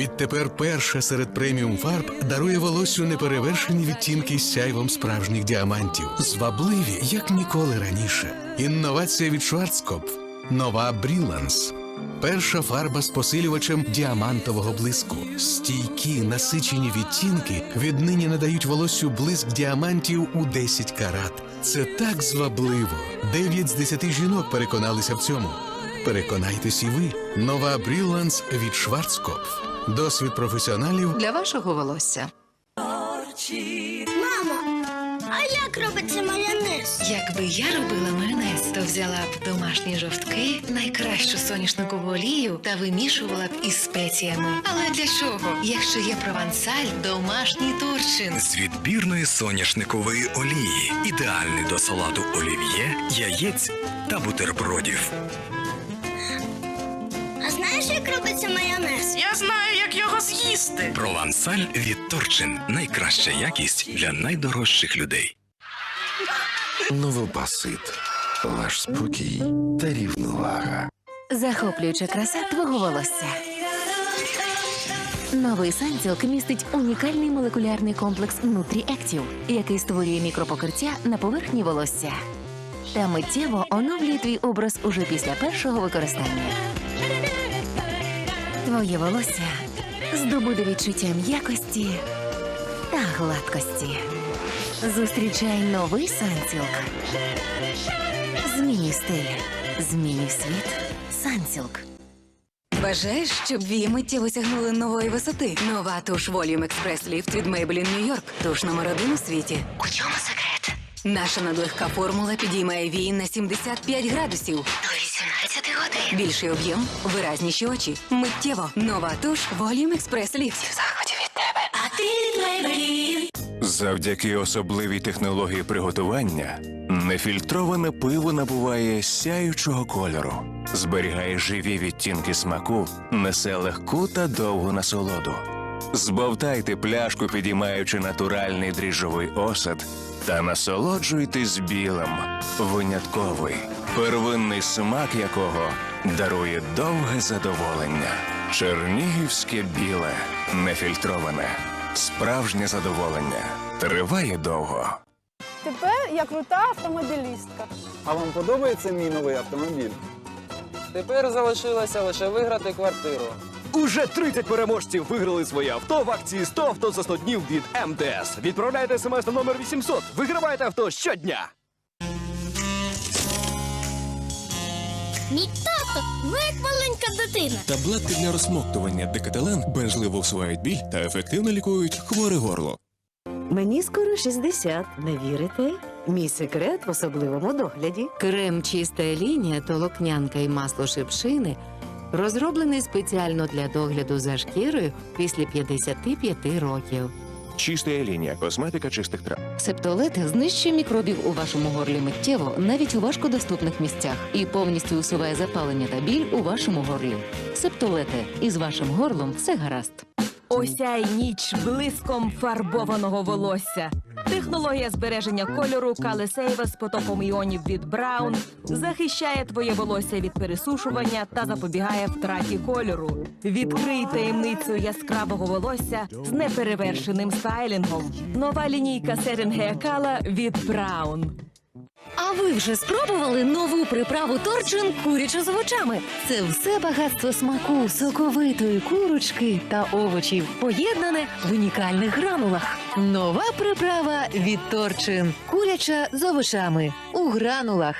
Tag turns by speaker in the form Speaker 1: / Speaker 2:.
Speaker 1: Відтепер перша серед преміум фарб дарує волоссю неперевершені відтінки з сяйвом справжніх діамантів. Звабливі, як ніколи раніше. Інновація від Шварцкопф. Нова Бріланс. Перша фарба з посилювачем діамантового блиску. Стійкі насичені відтінки віднині надають волоссю блиск діамантів у 10 карат. Це так звабливо. Дев'ять з десяти жінок переконалися в цьому. Переконайтесь і ви. Нова Бріланс від Шварцкопф. Досвід професіоналів
Speaker 2: Для вашого волосся.
Speaker 3: Мамо, а як робиться майонез?
Speaker 2: Якби я робила майонез, то взяла б домашні жовтки, найкращу соняшникову олію та вимішувала б із спеціями. Але для чого? Якщо є провансаль, домашній турчин.
Speaker 4: З відбірної соняшникової олії, ідеальний до салату олів'є, яєць та бутербродів.
Speaker 3: Знаєш, як робиться майонез?
Speaker 5: Я знаю, як його з'їсти.
Speaker 4: Провансаль від Торчин найкраща якість для найдорожчих людей.
Speaker 6: Новопасит. Ваш спокій та рівновага.
Speaker 7: Захоплююча краса твого волосся. Новий Сансілк містить унікальний молекулярний комплекс Нутрі-Ектів, який створює мікропокриття на поверхні волосся. Та миттєво оновлює твій образ уже після першого використання. Твоє волосся здобуде відчуття м'якості та гладкості. Зустрічай новий Сансілк. Змінюй стиль, змінюй світ. Сансілк.
Speaker 8: Бажаєш, щоб вії миттєво сягнули нової висоти? Нова туш Volume Express Lift від Maybelline New York. Туш номер один у світі.
Speaker 7: У чому секрет?
Speaker 8: Наша надлегка формула підіймає вії на 75 градусів.
Speaker 7: До 18 годин.
Speaker 8: Більший об'єм, виразніші очі. Миттєво. Нова туш Volume Express Lift.
Speaker 7: Заході від тебе. А ти
Speaker 6: Завдяки особливій технології приготування нефільтроване пиво набуває сяючого кольору, зберігає живі відтінки смаку, несе легку та довгу насолоду. Збовтайте пляшку, підіймаючи натуральний дріжджовий осад, та насолоджуйтесь білим, винятковий, первинний смак якого дарує довге задоволення. Чернігівське біле, нефільтроване, справжнє задоволення. Триває довго.
Speaker 9: Тепер я крута автомобілістка.
Speaker 10: А вам подобається мій новий автомобіль? Тепер залишилося лише виграти квартиру.
Speaker 11: Уже 30 переможців виграли своє авто в акції 100 авто за 100 днів від МТС. Відправляйте смс на номер 800. Вигравайте авто щодня.
Speaker 3: Мій тато, ви як маленька дитина.
Speaker 12: Таблетки для розсмоктування Декателен бережливо всувають біль та ефективно лікують хворе горло.
Speaker 13: Мені скоро 60. Не вірите? Мій секрет в особливому догляді.
Speaker 7: Крем чиста лінія, толокнянка і масло шипшини розроблений спеціально для догляду за шкірою після 55 років.
Speaker 6: Чиста лінія, косметика чистих трав.
Speaker 7: Септолет знищує мікробів у вашому горлі миттєво, навіть у важкодоступних місцях, і повністю усуває запалення та біль у вашому горлі. Септолети із вашим горлом все гаразд.
Speaker 5: Осяй ніч блиском фарбованого волосся. Технологія збереження кольору Калесейва з потоком іонів від Браун захищає твоє волосся від пересушування та запобігає втраті кольору. Відкрий таємницю яскравого волосся з неперевершеним стайлінгом. Нова лінійка Серен Кала від Браун.
Speaker 7: А ви вже спробували нову приправу торчин куряча з овочами? Це все багатство смаку, соковитої курочки та овочів, поєднане в унікальних гранулах. Нова приправа від торчин куряча з овочами у гранулах.